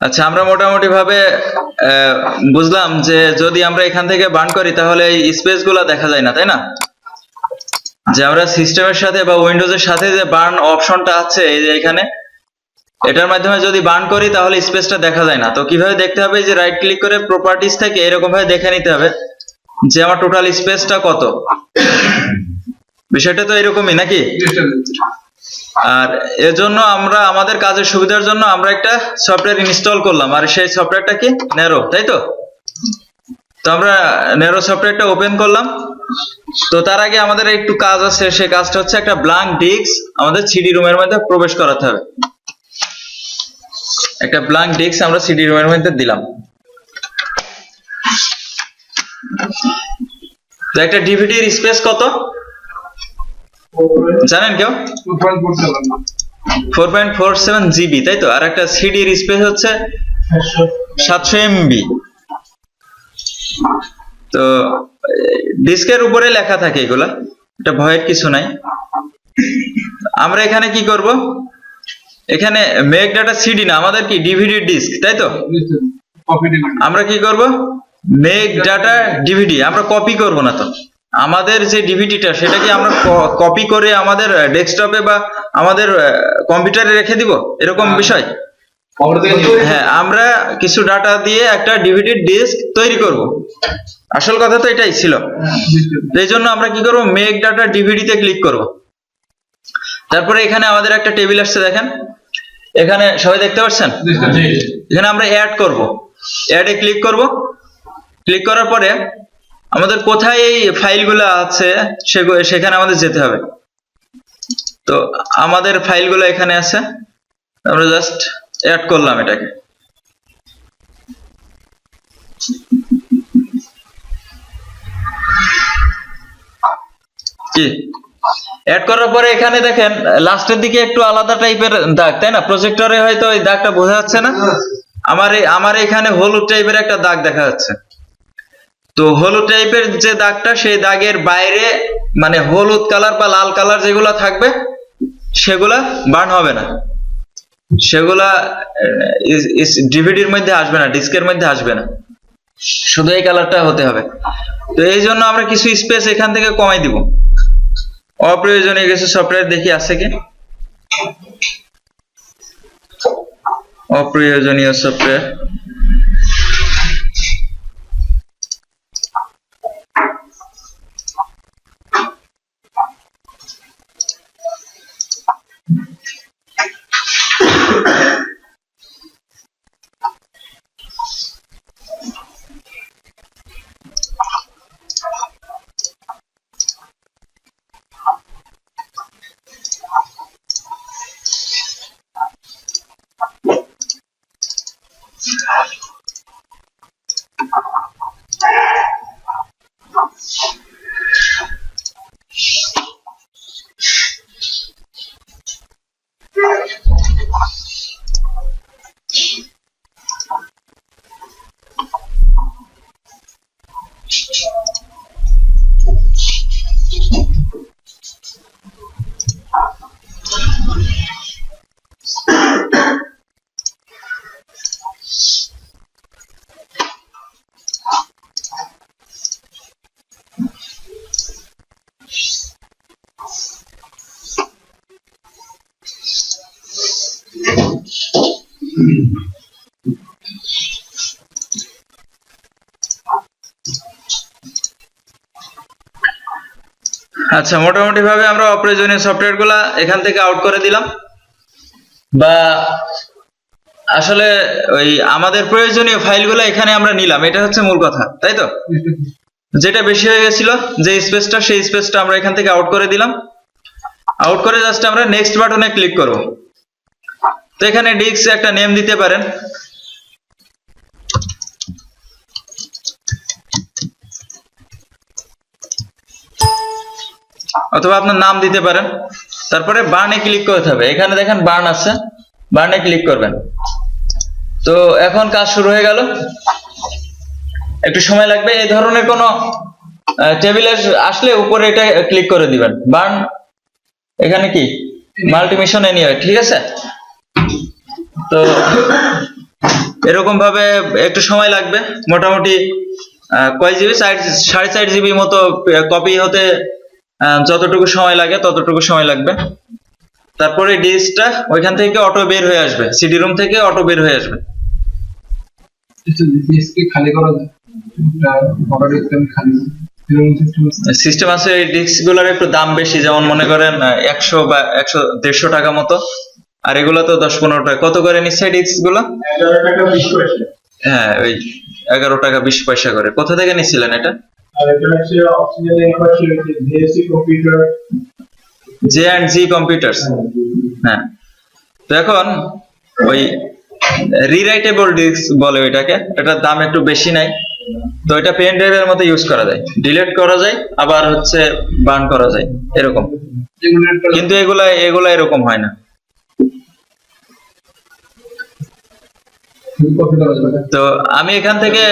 আচ্ছা আমরা মোটামুটি ভাবে বুঝলাম যে যদি আমরা এখান থেকে বার্ন করি, তাহলে এই স্পেসগুলা দেখা যায় না, তাই না? যে আমরা সিস্টেমের সাথে বা উইন্ডোজের সাথে যে বার্ন অপশনটা আছে, এই যে এখানে, এটার মাধ্যমে যদি বার্ন করি, তাহলে স্পেসটা দেখা যায় না। তো কীভাবে দেখতে হবে? যে রাইট ক্লিক করে প্রপার্টিজ থেকে এরকম ভাবে দেখে নিতে হবে যে আমার টোটাল স্পেসটা কত। বিষয়টা তো এরকমই, নাকি? আর এজন্য আমরা, আমাদের কাজের সুবিধার জন্য আমরা একটা সফটওয়্যার ইনস্টল করলাম। আর সেই সফটওয়্যারটা কি? নেরো তাই তো? তো আমরা নেরো সফটওয়্যারটা ওপেন করলাম। তো তার আগে আমাদের একটু কাজ আছে, সেই কাজটা হচ্ছে একটা ব্ল্যাঙ্ক ডিস্ক আমাদের সিডি রুমের মধ্যে প্রবেশ করাতে হবে। একটা ব্ল্যাঙ্ক ডিস্ক আমরা সিডি রুমের মধ্যে দিলাম। তো একটা ডিভিডির স্পেস কত? জানেন কেউ? Four point four seven GB তাই তো? আর একটা সিডির স্পেস হচ্ছে সাতশো এমবি তো ডিস্কের উপরে লেখা থাকে এগুলা, এটা ভয়ের কিছু নাই। আমরা এখানে কি করব? এখানে মেক ডাটা সিডি না, আমাদের কি ডিভিডি ডিস্ক তাই তো? আমরা কি করব? মেক ডাটা ডিভিডি আমরা কপি করব না তো। আমাদের যে ডিভিডিটা সেটা কি আমরা কপি করে আমাদের ডেস্কটপে বা আমাদের কম্পিউটারে রেখে দিব? এরকম বিষয়? হ্যাঁ আমরা কিছু ডাটা দিয়ে একটা ডিভিডি ডিস্ক তৈরি করব। আসল কথা তো এটাই ছিল। এই জন্য আমরা কি করব? মেক ডাটা ডিভিডিতে ক্লিক করব। তারপরে এখানে আমাদের একটা টেবিল আসছে দেখেন। এখানে সবাই দেখতে পাচ্ছেন? এখানে আমরা অ্যাড করব। অ্যাডে ক্লিক করব। ক্লিক করার পরে আমাদের কোথায় এই ফাইলগুলো আছে সেখানে আমাদের যেতে হবে। তো আমাদের ফাইলগুলো এখানে আছে। আমরা জাস্ট অ্যাড করলাম এটাকে। কি? অ্যাড করার পরে এখানে দেখেন লাস্টের দিকে একটু আলাদা টাইপের দাগ তাই না? প্রজেক্টরে হয়তো ওই দাগটা বোঝা যাচ্ছে না? আমার আমার এখানে হলুদ টাইপের একটা দাগ দেখা যাচ্ছে। তো হলুদ টাইপের যে দাগটা, সেই দাগের বাইরে মানে হলুদ কালার বা লাল কালার যেগুলা থাকবে, সেগুলা বার্ন হবে না। সেগুলা ডিভিডির মধ্যে আসবে না ডিস্কের মধ্যে আসবে না। শুধু এই কালারটা হতে হবে। তো এই জন্য আমরা কিছু স্পেস এখান থেকে কমাই দিব। অপ্রয়োজনীয় কিছু সফটওয়্যার দেখি আছে কি? অপ্রয়োজনীয় সফটওয়্যার আচ্ছা মোটামুটি ভাবে আমরা অপ্রয়োজনীয় সফটওয়্যারগুলা এখান থেকে আউট করে দিলাম। বা আসলে ওই আমাদের প্রয়োজনীয় ফাইলগুলো এখানে আমরা নিলাম, এটা হচ্ছে মূল কথা, তাই তো? যেটা বেশি হয়ে গেছিল, যে স্পেসটা সেই স্পেসটা আমরা এখান থেকে আউট করে দিলাম। আউট করে জাস্ট আমরা নেক্সট বাটনে ক্লিক করব। তো এখানে ডিস্ক একটা নেম দিতে পারেন। অথবা আপনার নাম দিতে পারেন। তারপরে বার্নে ক্লিক করতে হবে। এখানে দেখেন বার্ন আছে। বার্নে ক্লিক করবেন। তো এখন কাজ শুরু হয়ে গেল। একটু সময় লাগবে। এই ধরনের কোনো টেবিলে আসলে উপরে এটা ক্লিক করে দিবেন। বার্ন এখানে কি? মাল্টিমিশন এনিওয়ে ঠিক আছে? তো এরকম ভাবে একটু সময় লাগবে। মোটামুটি কয় জিবি সাড়ে চার জিবি মতো কপি হতে যতটুকু সময় লাগে ততটুকু সময় লাগবে। তারপরে ডিস্কটা ওইখান থেকে অটো বের হয়ে আসবে। সিডি রুম থেকে অটো বের হয়ে আসবে। খালি করা সিস্টেম সিস্টেম আছে? এই ডিস্কগুলোর একটু দাম বেশি। যেমন মনে করেন একশো বা একশো দেড়শো টাকা মতো। আর এগুলো তো দশ পনেরো টাকা। কত করে নিচ্ছে ডিস্কগুলো হ্যাঁ ওই এগারো টাকা বিশ পয়সা করে। কোথা থেকে নিচ্ছিলেন এটা? জে অ্যান্ড জি কম্পিউটার্স হ্যাঁ তো এখন ওই রিরাইটেবল ডিস্ক বলে ওইটাকে। এটার দাম একটু বেশি নাই। তো এটা পেন ড্রাইভের মতো ইউজ করা যায়। ডিলিট করা যায় আবার হচ্ছে বার্ন করা যায়। এরকম। কিন্তু এগুলা এগুলা এরকম হয় না কপি করা যাবে তো আমি এখান থেকে,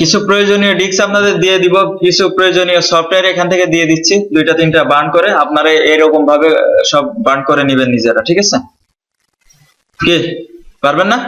কিছু প্রয়োজনীয় ডিস্ক আপনাদের দিয়ে দিব, কিছু প্রয়োজনীয় সফটওয়্যার এখান থেকে দিয়ে দিচ্ছি, দুইটা তিনটা বার্ন করে, আপনারা এরকম ভাবে সব বার্ন করে নেবেন নিজেরা, ঠিক আছে কি, পারবেন না।